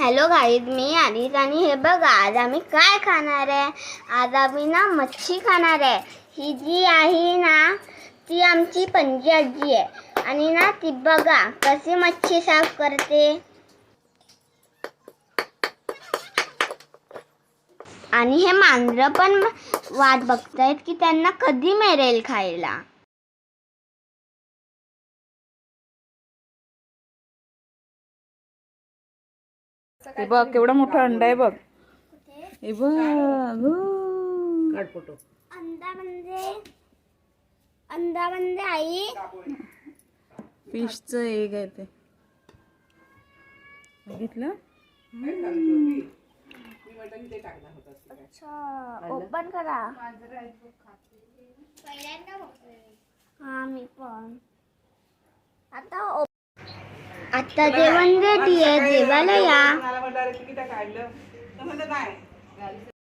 Hello guys मी आधीच आणि हे बघा आज आम्ही काय खाणार आहे? आज आम्ही ना मच्छी खाणार आहे. ही जी आहे ना ती आमची पणजी आजी आहे. आणि ना ती बघा कशी मच्छी साफ करते. आणि हे मांजरं पण वाट बघतायत की त्यांना कधी मिळेल खायला. ते बघ केवढा मोठा अंडा आहे बघ. हे बघ हो. अंडा म्हणजे अंडा म्हणजे आई. फिशचं एग आहे ते. बघितलं? अच्छा ओपन करा. हा मी पण. आता ओ- आता जेवण रेडी आहे जेवायला या. हजार तिकीट काढलं. तर म्हणलं नाही